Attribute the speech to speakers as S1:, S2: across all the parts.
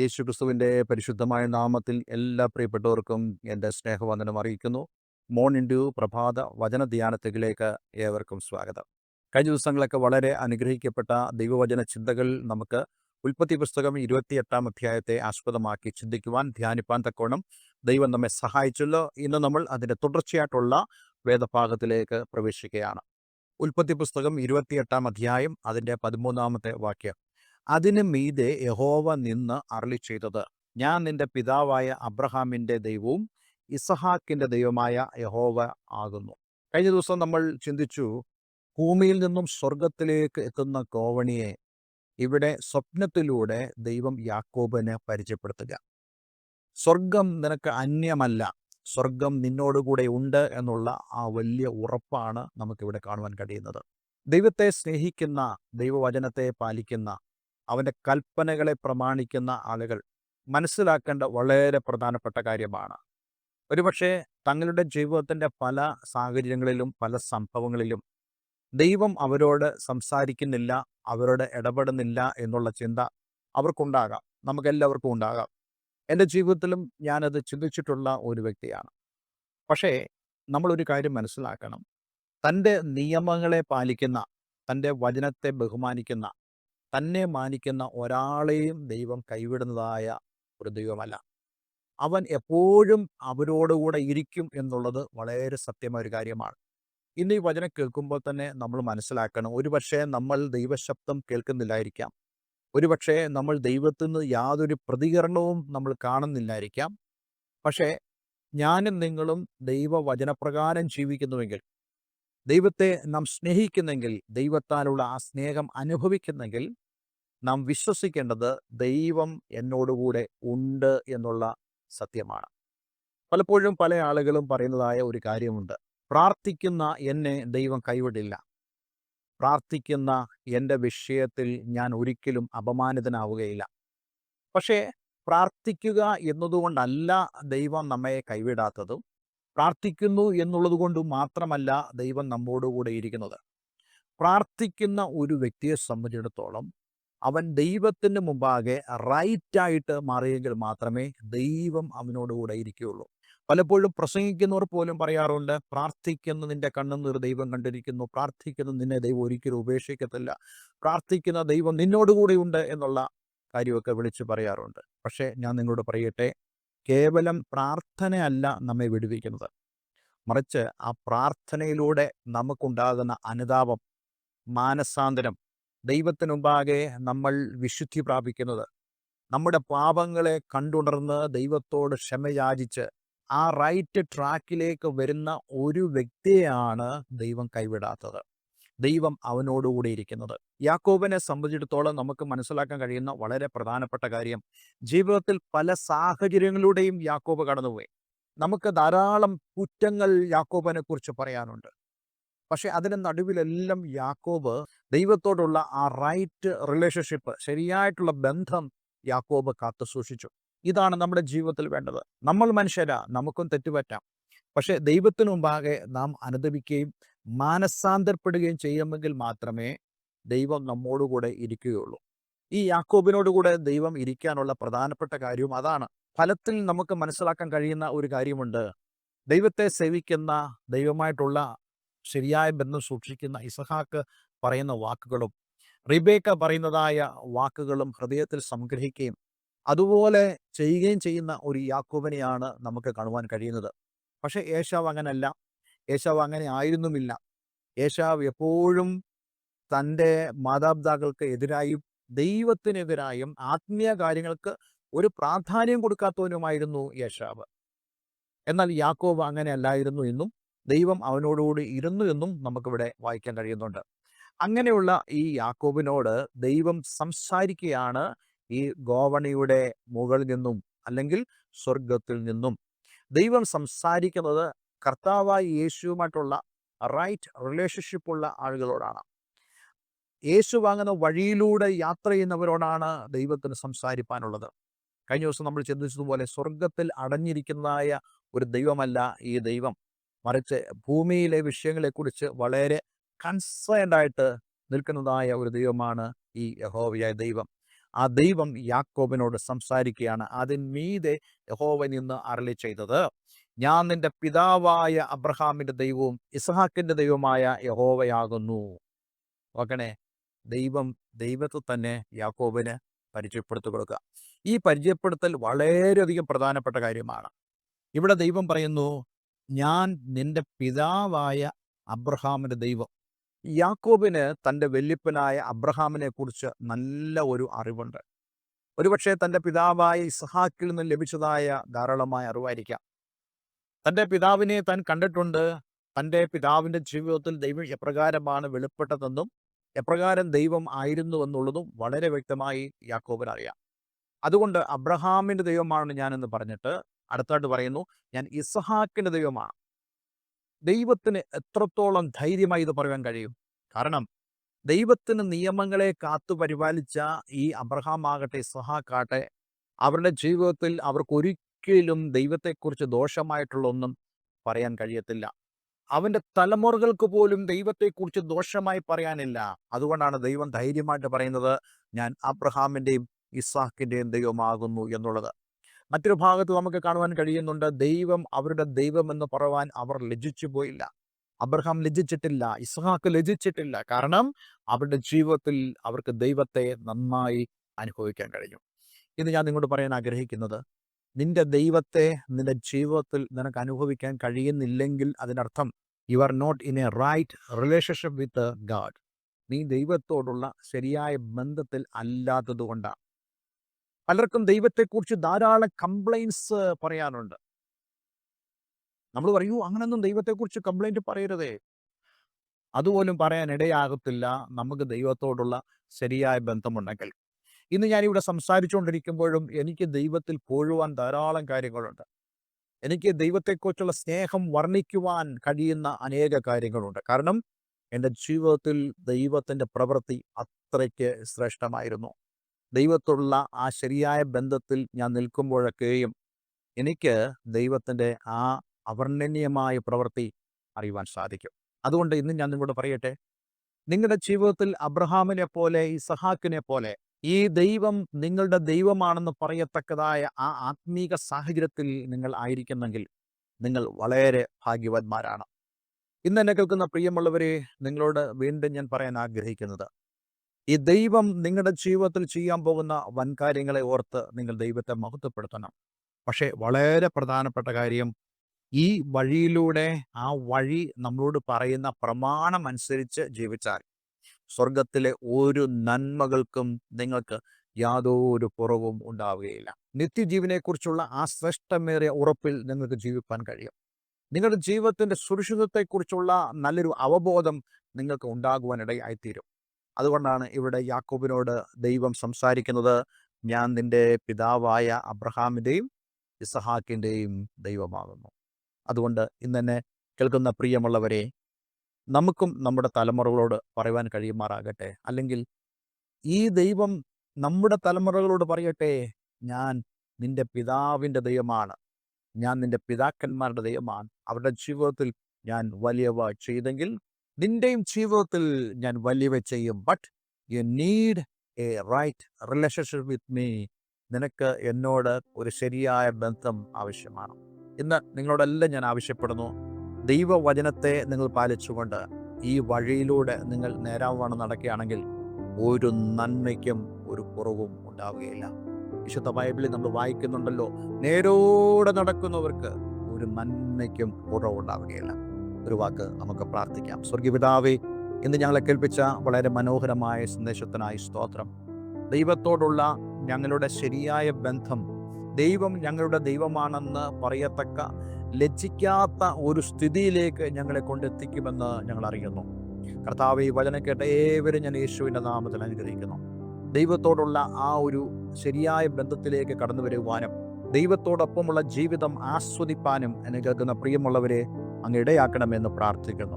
S1: യേശു ക്രിസ്തുവിന്റെ പരിശുദ്ധമായ നാമത്തിൽ എല്ലാ പ്രിയപ്പെട്ടവർക്കും എന്റെ സ്നേഹവന്ദനം അറിയിക്കുന്നു. മോർണിംഗ് പ്രഭാത വചന ധ്യാനത്തിലേക്ക് ഏവർക്കും സ്വാഗതം. കഴിഞ്ഞ ദിവസങ്ങളൊക്കെ വളരെ അനുഗ്രഹിക്കപ്പെട്ട ദൈവവചന ചിന്തകൾ നമുക്ക് ഉൽപ്പത്തി പുസ്തകം ഇരുപത്തിയെട്ടാം അധ്യായത്തെ ആസ്പദമാക്കി ചിന്തിക്കുവാൻ ധ്യാനിപ്പാൻ തക്കോണം ദൈവം നമ്മെ സഹായിച്ചല്ലോ ഇന്ന് നമ്മൾ അതിന്റെ തുടർച്ചയായിട്ടുള്ള വേദഭാഗത്തിലേക്ക് പ്രവേശിക്കുകയാണ്. ഉൽപ്പത്തി പുസ്തകം ഇരുപത്തിയെട്ടാം അധ്യായം അതിന്റെ പതിമൂന്നാമത്തെ വാക്യം. അതിന് മീതെ യഹോവ നിന്ന് അരളി ചെയ്തത് ഞാൻ നിന്റെ പിതാവായ അബ്രഹാമിന്റെ ദൈവവും ഇസഹാക്കിന്റെ ദൈവമായ യഹോവ ആകുന്നു. കഴിഞ്ഞ ദിവസം നമ്മൾ ചിന്തിച്ചു ഭൂമിയിൽ നിന്നും സ്വർഗത്തിലേക്ക് എത്തുന്ന കോവണിയെ ഇവിടെ സ്വപ്നത്തിലൂടെ ദൈവം യാക്കോബിനെ പരിചയപ്പെടുത്തുക. സ്വർഗം നിനക്ക് അന്യമല്ല. സ്വർഗം നിന്നോടുകൂടെ ഉണ്ട് എന്നുള്ള ആ വലിയ ഉറപ്പാണ് നമുക്കിവിടെ കാണുവാൻ കഴിയുന്നത്. ദൈവത്തെ സ്നേഹിക്കുന്ന ദൈവവചനത്തെ പാലിക്കുന്ന അവന്റെ കൽപ്പനകളെ പ്രമാണിക്കുന്ന ആളുകൾ മനസ്സിലാക്കേണ്ട വളരെ പ്രധാനപ്പെട്ട കാര്യമാണ്. ഒരുപക്ഷെ തങ്ങളുടെ ജീവിതത്തിന്റെ പല സാഹചര്യങ്ങളിലും പല സംഭവങ്ങളിലും ദൈവം അവരോട് സംസാരിക്കുന്നില്ല അവരോട് ഇടപെടുന്നില്ല എന്നുള്ള ചിന്ത അവർക്കുണ്ടാകാം. നമുക്കെല്ലാവർക്കും ഉണ്ടാകാം. എന്റെ ജീവിതത്തിലും ഞാനത് ചിന്തിച്ചിട്ടുള്ള ഒരു വ്യക്തിയാണ്. പക്ഷേ നമ്മളൊരു കാര്യം മനസ്സിലാക്കണം. തന്റെ നിയമങ്ങളെ പാലിക്കുന്ന തന്റെ വചനത്തെ ബഹുമാനിക്കുന്ന തന്നെ മാനിക്കുന്ന ഒരാളെയും ദൈവം കൈവിടുന്നതായ ഒരു ദൈവമല്ല. അവൻ എപ്പോഴും അവരോടുകൂടെ ഇരിക്കും എന്നുള്ളത് വളരെ സത്യമായ ഒരു കാര്യമാണ്. ഇന്ന് ഈ വചനം കേൾക്കുമ്പോൾ തന്നെ നമ്മൾ മനസ്സിലാക്കണം. ഒരുപക്ഷെ നമ്മൾ ദൈവശബ്ദം കേൾക്കുന്നില്ലായിരിക്കാം. ഒരുപക്ഷെ നമ്മൾ ദൈവത്തിൽ നിന്ന് യാതൊരു പ്രതികരണവും നമ്മൾ കാണുന്നില്ലായിരിക്കാം. പക്ഷേ ഞാനും നിങ്ങളും ദൈവവചനപ്രകാരം ജീവിക്കുന്നുവെങ്കിൽ ദൈവത്തെ നാം സ്നേഹിക്കുന്നെങ്കിൽ ദൈവത്താലുള്ള ആ സ്നേഹം അനുഭവിക്കുന്നെങ്കിൽ നാം വിശ്വസിക്കേണ്ടത് ദൈവം എന്നോടുകൂടെ ഉണ്ട് എന്നുള്ള സത്യമാണ്. പലപ്പോഴും പല ആളുകളും പറയുന്നതായ ഒരു കാര്യമുണ്ട്. പ്രാർത്ഥിക്കുന്ന എന്നെ ദൈവം കൈവിടില്ല. പ്രാർത്ഥിക്കുന്ന എന്റെ വിഷയത്തിൽ ഞാൻ ഒരിക്കലും അപമാനിതനാവുകയില്ല. പക്ഷേ പ്രാർത്ഥിക്കുക എന്നതുകൊണ്ടല്ല ദൈവം നമ്മെ കൈവിടാത്തതും. പ്രാർത്ഥിക്കുന്നു എന്നുള്ളത് കൊണ്ട് മാത്രമല്ല ദൈവം നമ്മോടുകൂടെ ഇരിക്കുന്നത്. പ്രാർത്ഥിക്കുന്ന ഒരു വ്യക്തിയെ സംബന്ധിച്ചിടത്തോളം അവൻ ദൈവത്തിന് മുമ്പാകെ റൈറ്റായിട്ട് മാറിയെങ്കിൽ മാത്രമേ ദൈവം അവനോടുകൂടെ ഇരിക്കുകയുള്ളൂ. പലപ്പോഴും പ്രസംഗിക്കുന്നവർ പോലും പറയാറുണ്ട് പ്രാർത്ഥിക്കുന്ന നിന്റെ കണ്ണുനീർ ദൈവം കണ്ടിരിക്കുന്നു. പ്രാർത്ഥിക്കുന്ന നിന്നെ ദൈവം ഒരിക്കലും ഉപേക്ഷിക്കത്തില്ല. പ്രാർത്ഥിക്കുന്ന ദൈവം നിന്നോടുകൂടെ ഉണ്ട് എന്നുള്ള കാര്യമൊക്കെ വിളിച്ച് പറയാറുണ്ട്. പക്ഷേ ഞാൻ നിങ്ങളോട് പറയട്ടെ കേവലം പ്രാർത്ഥനയല്ല നമ്മെ വിടുവിക്കുന്നത്. മറിച്ച് ആ പ്രാർത്ഥനയിലൂടെ നമുക്കുണ്ടാകുന്ന അനുതാപം മാനസാന്തരം ദൈവത്തിനു മുമ്പാകെ നമ്മൾ വിശുദ്ധി പ്രാപിക്കുന്നത്. നമ്മുടെ പാപങ്ങളെ കണ്ടുണർന്ന് ദൈവത്തോട് ക്ഷമയാചിച്ച് ആ റൈറ്റ് ട്രാക്കിലേക്ക് വരുന്ന ഒരു വ്യക്തിയാണ് ദൈവം കൈവിടാത്തത്. ദൈവം അവനോടുകൂടി ഇരിക്കുന്നത്. യാക്കോബിനെ സംബന്ധിച്ചിടത്തോളം നമുക്ക് മനസ്സിലാക്കാൻ കഴിയുന്ന വളരെ പ്രധാനപ്പെട്ട കാര്യം ജീവിതത്തിൽ പല സാഹചര്യങ്ങളിലൂടെയും യാക്കോബ് കടന്നുപോയി. നമുക്ക് ധാരാളം കുറ്റങ്ങൾ യാക്കോബനെ കുറിച്ച് പറയാനുണ്ട്. പക്ഷെ അതിന് നടുവിലെല്ലാം യാക്കോബ് ദൈവത്തോടുള്ള ആ റൈറ്റ് റിലേഷൻഷിപ്പ് ശരിയായിട്ടുള്ള ബന്ധം യാക്കോബ് കാത്തു സൂക്ഷിച്ചു. ഇതാണ് നമ്മുടെ ജീവിതത്തിൽ വേണ്ടത്. നമ്മൾ മനുഷ്യരാ നമുക്കും തെറ്റുപറ്റാം. പക്ഷെ ദൈവത്തിനു മുമ്പാകെ നാം അനുദപിക്കുകയും മാനസാന്തരപ്പെടുകയും ചെയ്യുമെങ്കിൽ മാത്രമേ ദൈവം നമ്മോടുകൂടെ ഇരിക്കുകയുള്ളൂ. ഈ യാക്കോബിനോടുകൂടെ ദൈവം ഇരിക്കാനുള്ള പ്രധാനപ്പെട്ട കാര്യവും അതാണ്. ഫലത്തിൽ നമുക്ക് മനസ്സിലാക്കാൻ കഴിയുന്ന ഒരു കാര്യമുണ്ട്. ദൈവത്തെ സേവിക്കുന്ന ദൈവമായിട്ടുള്ള ശരിയായ ബന്ധം സൂക്ഷിക്കുന്ന ഇസഹാക്ക് പറയുന്ന വാക്കുകളും റിബേക്ക പറയുന്നതായ വാക്കുകളും ഹൃദയത്തിൽ സംഗ്രഹിക്കുകയും അതുപോലെ ചെയ്യുകയും ചെയ്യുന്ന ഒരു യാക്കോബനെയാണ് നമുക്ക് കാണുവാൻ കഴിയുന്നത്. പക്ഷേ ഏശാവ് അങ്ങനല്ല. ഏശാവ് അങ്ങനെ ആയിരുന്നുമില്ല. ഏശാവ് എപ്പോഴും തന്റെ മാതാപിതാക്കൾക്ക് എതിരായും ദൈവത്തിനെതിരായും ആത്മീയ കാര്യങ്ങൾക്ക് ഒരു പ്രാധാന്യം കൊടുക്കാത്തവനുമായിരുന്നു യേശാവ് എന്നാൽ യാക്കോബ് അങ്ങനെ അല്ലായിരുന്നു എന്നും ദൈവം അവനോടുകൂടി ഇരുന്നു എന്നും നമുക്കിവിടെ വായിക്കാൻ കഴിയുന്നുണ്ട്. അങ്ങനെയുള്ള ഈ യാക്കോബിനോട് ദൈവം സംസാരിക്കുകയാണ് ഈ ഗോവണിയുടെ മുകളിൽ നിന്നും അല്ലെങ്കിൽ സ്വർഗത്തിൽ നിന്നും. ദൈവം സംസാരിക്കുന്നത് കർത്താവായ യേശുവുമായിട്ടുള്ള റൈറ്റ് റിലേഷൻഷിപ്പ് ഉള്ള ആളുകളോടാണ്. യേശു വാങ്ങുന്ന വഴിയിലൂടെ യാത്ര ചെയ്യുന്നവരോടാണ് ദൈവത്തിന് സംസാരിപ്പാനുള്ളത്. കഴിഞ്ഞ ദിവസം നമ്മൾ ചിന്തിച്ചതുപോലെ സ്വർഗത്തിൽ അടഞ്ഞിരിക്കുന്നതായ ഒരു ദൈവമല്ല ഈ ദൈവം. മറിച്ച് ഭൂമിയിലെ വിഷയങ്ങളെക്കുറിച്ച് വളരെ കൺസേൺഡ് ആയിട്ട് നിൽക്കുന്നതായ ഒരു ദൈവമാണ് ഈ യഹോവയായ ദൈവം. ആ ദൈവം യാക്കോബിനോട് സംസാരിക്കുകയാണ്. അതിന്മീതെ യഹോവ നിന്ന് അരളി ചെയ്തത് ഞാൻ നിന്റെ പിതാവായ അബ്രഹാമിന്റെ ദൈവവും ഇസഹാക്കിന്റെ ദൈവമായ യഹോവയാകുന്നു. ഓക്കണേ ദൈവം ദൈവത്തെ തന്നെ യാക്കോബിന് പരിചയപ്പെടുത്തി കൊടുക്കുക. ഈ പരിചയപ്പെടുത്തൽ വളരെയധികം പ്രധാനപ്പെട്ട കാര്യമാണ്. ഇവിടെ ദൈവം പറയുന്നു ഞാൻ നിന്റെ പിതാവായ അബ്രഹാമിന്റെ ദൈവം. യാക്കോബിന് തന്റെ വല്യപ്പനായ അബ്രഹാമിനെ കുറിച്ച് നല്ല ഒരു അറിവുണ്ട്. ഒരുപക്ഷെ തന്റെ പിതാവായ ഇസ്ഹാക്കിൽ നിന്ന് ലഭിച്ചതായ ധാരാളമായ അറിവായിരിക്കാം. തന്റെ പിതാവിനെ താൻ കണ്ടിട്ടുണ്ട്. തന്റെ പിതാവിന്റെ ജീവിതത്തിൽ ദൈവം എപ്രകാരമാണ് വെളിപ്പെട്ടതെന്നും എപ്രകാരം ദൈവം ആയിരുന്നു എന്നുള്ളതും വളരെ വ്യക്തമായി യാക്കോബിന് അറിയാം. അതുകൊണ്ട് അബ്രഹാമിന്റെ ദൈവമാണ് ഞാനെന്ന് പറഞ്ഞിട്ട് അടുത്തായിട്ട് പറയുന്നു ഞാൻ ഇസഹാക്കിന്റെ ദൈവമാണ്. ദൈവത്തിന് എത്രത്തോളം ധൈര്യമായി ഇത് പറയാൻ കഴിയും? കാരണം ദൈവത്തിന് നിയമങ്ങളെ കാത്തു പരിപാലിച്ച ഈ അബ്രഹാം ആകട്ടെ ഇസഹാക്കാട്ടെ അവരുടെ ജീവിതത്തിൽ അവർക്കൊരിക്കലും ദൈവത്തെക്കുറിച്ച് ദോഷമായിട്ടുള്ള ഒന്നും പറയാൻ കഴിയത്തില്ല. അവന്റെ തലമുറകൾക്ക് പോലും ദൈവത്തെക്കുറിച്ച് ദോഷമായി പറയാനില്ല. അതുകൊണ്ടാണ് ദൈവം ധൈര്യമായിട്ട് പറയുന്നത് ഞാൻ അബ്രഹാമിന്റെയും ഇസാഖിന്റെയും ദൈവമാകുന്നു എന്നുള്ളത്. മറ്റൊരു ഭാഗത്ത് നമുക്ക് കാണുവാൻ കഴിയുന്നുണ്ട് ദൈവം അവരുടെ ദൈവം എന്ന് പറയുവാൻ അവർ ലജിച്ചു പോയില്ല. അബ്രഹാം ലജിച്ചിട്ടില്ല ഇസ്ഹാക്ക് ലജിച്ചിട്ടില്ല കാരണം അവരുടെ ജീവിതത്തിൽ അവർക്ക് ദൈവത്തെ നന്നായി അനുഭവിക്കാൻ കഴിഞ്ഞു. ഇന്ന് ഞാൻ നിങ്ങളോട് പറയാൻ ആഗ്രഹിക്കുന്നത് നിന്റെ ദൈവത്തെ നിന്റെ ജീവിതത്തിൽ നിനക്ക് അനുഭവിക്കാൻ കഴിയുന്നില്ലെങ്കിൽ അതിനർത്ഥം you are not in a right relationship with God നീ ദൈവത്തോടുള്ള ശരിയായ ബന്ധത്തിൽ അല്ലാത്തത് കൊണ്ടാണ് പലർക്കും ദൈവത്തെക്കുറിച്ച് ധാരാളം കംപ്ലൈൻസ് പറയാനുണ്ട്. നമ്മൾ പറയൂ അങ്ങനൊന്നും ദൈവത്തെക്കുറിച്ച് കംപ്ലൈന്റ് പറയരുതേ. അതുപോലും പറയാൻ ഇടയാകത്തില്ല നമുക്ക് ദൈവത്തോടുള്ള ശരിയായ ബന്ധമുണ്ടെങ്കിൽ. ഇന്ന് ഞാനിവിടെ സംസാരിച്ചുകൊണ്ടിരിക്കുമ്പോഴും എനിക്ക് ദൈവത്തിൽ പോഴുവാൻ ധാരാളം കാര്യങ്ങളുണ്ട്. എനിക്ക് ദൈവത്തെക്കുറിച്ചുള്ള സ്നേഹം വർണിക്കുവാൻ കഴിയുന്ന അനേക കാര്യങ്ങളുണ്ട്. കാരണം എന്റെ ജീവിതത്തിൽ ദൈവത്തിന്റെ പ്രവൃത്തി അത്രയ്ക്ക് ശ്രേഷ്ഠമായിരുന്നു. ദൈവത്തോടുള്ള ആ ശരിയായ ബന്ധത്തിൽ ഞാൻ നിൽക്കുമ്പോഴൊക്കെയും എനിക്ക് ദൈവത്തിന്റെ ആ അവർണനീയമായ പ്രവൃത്തി അറിയുവാൻ സാധിക്കും. അതുകൊണ്ട് ഇന്ന് ഞാൻ നിങ്ങളോട് പറയട്ടെ നിങ്ങളുടെ ജീവിതത്തിൽ അബ്രഹാമിനെ പോലെ ഇസഹാക്കിനെ പോലെ ഈ ദൈവം നിങ്ങളുടെ ദൈവമാണെന്ന് പറയത്തക്കതായ ആ ആത്മീക സാഹചര്യത്തിൽ നിങ്ങൾ ആയിരിക്കുന്നെങ്കിൽ നിങ്ങൾ വളരെ ഭാഗ്യവാന്മാരാണ്. ഇന്ന് എന്നെ കേൾക്കുന്ന പ്രിയമുള്ളവരെ നിങ്ങളോട് വീണ്ടും ഞാൻ പറയാൻ ആഗ്രഹിക്കുന്നത് ഈ ദൈവം നിങ്ങളുടെ ജീവിതത്തിൽ ചെയ്യാൻ പോകുന്ന വൻകാര്യങ്ങളെ ഓർത്ത് നിങ്ങൾ ദൈവത്തെ മഹത്വപ്പെടുത്തണം. പക്ഷേ വളരെ പ്രധാനപ്പെട്ട കാര്യം ഈ വഴിയിലൂടെ ആ വഴി നമ്മളോട് പറയുന്ന പ്രമാണം അനുസരിച്ച് ജീവിച്ചാൽ സ്വർഗത്തിലെ ഒരു നന്മകൾക്കും നിങ്ങൾക്ക് യാതൊരു കുറവും ഉണ്ടാവുകയില്ല. നിത്യജീവനെക്കുറിച്ചുള്ള ആ ശ്രേഷ്ഠമേറിയ ഉറപ്പിൽ നിങ്ങൾക്ക് ജീവിക്കാൻ കഴിയും. നിങ്ങളുടെ ജീവിതത്തിന്റെ സുരക്ഷിതത്വത്തെക്കുറിച്ചുള്ള നല്ലൊരു അവബോധം നിങ്ങൾക്ക് ഉണ്ടാകുവാനിടയായിത്തീരും. അതുകൊണ്ടാണ് ഇവിടെ യാക്കോബിനോട് ദൈവം സംസാരിക്കുന്നത് ഞാൻ നിന്റെ പിതാവായ അബ്രഹാമിന്റെയും ഇസഹാക്കിന്റെയും ദൈവമാകുന്നു. അതുകൊണ്ട് ഇന്ന് തന്നെ കേൾക്കുന്ന പ്രിയമുള്ളവരെ നമുക്കും നമ്മുടെ തലമുറകളോട് പറയുവാൻ കഴിയുമാറാകട്ടെ? അല്ലെങ്കിൽ ഈ ദൈവം നമ്മുടെ തലമുറകളോട് പറയട്ടെ ഞാൻ നിന്റെ പിതാവിന്റെ ദൈവമാണ്. ഞാൻ നിന്റെ പിതാക്കന്മാരുടെ ദൈവമാണ്. അവരുടെ ജീവിതത്തിൽ ഞാൻ വലിയവ ചെയ്തെങ്കിൽ നിന്റെയും ജീവിതത്തിൽ ഞാൻ വലിയവ ചെയ്യും. But you need a right relationship with me നിനക്ക് എന്നോട് ഒരു ശരിയായ ബന്ധം ആവശ്യമാണ്. ഇന്ന് നിങ്ങളോടെല്ലാം ഞാൻ ആവശ്യപ്പെടുന്നു. ദൈവവചനത്തെ നിങ്ങൾ പാലിച്ചുകൊണ്ട് ഈ വഴിയിലൂടെ നിങ്ങൾ നേരാവണ്ണം നടക്കുകയാണെങ്കിൽ ഒരു നന്മയ്ക്കും ഒരു കുറവും ഉണ്ടാവുകയില്ല. വിശുദ്ധ ബൈബിളിൽ നമ്മൾ വായിക്കുന്നുണ്ടല്ലോ നേരോടെ നടക്കുന്നവർക്ക് ഒരു നന്മയ്ക്കും കുറവുണ്ടാവുകയില്ല. ഒരു വാക്ക് നമുക്ക് പ്രാർത്ഥിക്കാം. സ്വർഗീപിതാവേ ഇന്ന് ഞങ്ങളെ കേൾപ്പിച്ച വളരെ മനോഹരമായ സന്ദേശത്തിനായി സ്തോത്രം. ദൈവത്തോടുള്ള ഞങ്ങളുടെ ശരിയായ ബന്ധം ദൈവം ഞങ്ങളുടെ ദൈവമാണെന്ന് പറയത്തക്ക ലജ്ജിക്കാത്ത ഒരു സ്ഥിതിയിലേക്ക് ഞങ്ങളെ കൊണ്ടെത്തിക്കുമെന്ന് ഞങ്ങൾ അറിയുന്നു. കർത്താവ് ഈ വചന കേട്ട ഏവരും ഞാൻ യേശുവിന്റെ നാമത്തിൽ അനുഗ്രഹിക്കുന്നു. ദൈവത്തോടുള്ള ആ ഒരു ശരിയായ ബന്ധത്തിലേക്ക് കടന്നു വരുവാനും ദൈവത്തോടൊപ്പമുള്ള ജീവിതം ആസ്വദിപ്പാനും എന്നെ കേൾക്കുന്ന പ്രിയമുള്ളവരെ അങ്ങ് ഇടയാക്കണമെന്ന് പ്രാർത്ഥിക്കുന്നു.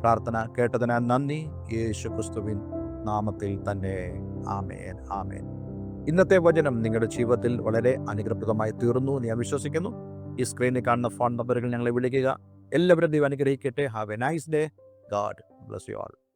S1: പ്രാർത്ഥന കേട്ടതിന് നന്ദി. യേശു ക്രിസ്തുവിൻ നാമത്തിൽ തന്നെ. ആമേൻ. ആമേൻ. ഇന്നത്തെ വചനം നിങ്ങളുടെ ജീവിതത്തിൽ വളരെ അനുഗ്രഹപ്രദമായി തീർന്നു എന്ന് ഞാൻ വിശ്വസിക്കുന്നു. ഈ സ്ക്രീനിൽ കാണുന്ന ഫോൺ നമ്പറുകൾ ഞങ്ങളെ വിളിക്കുക. എല്ലാവരും ദൈവം അനുഗ്രഹിക്കട്ടെ. Have a nice day God bless you all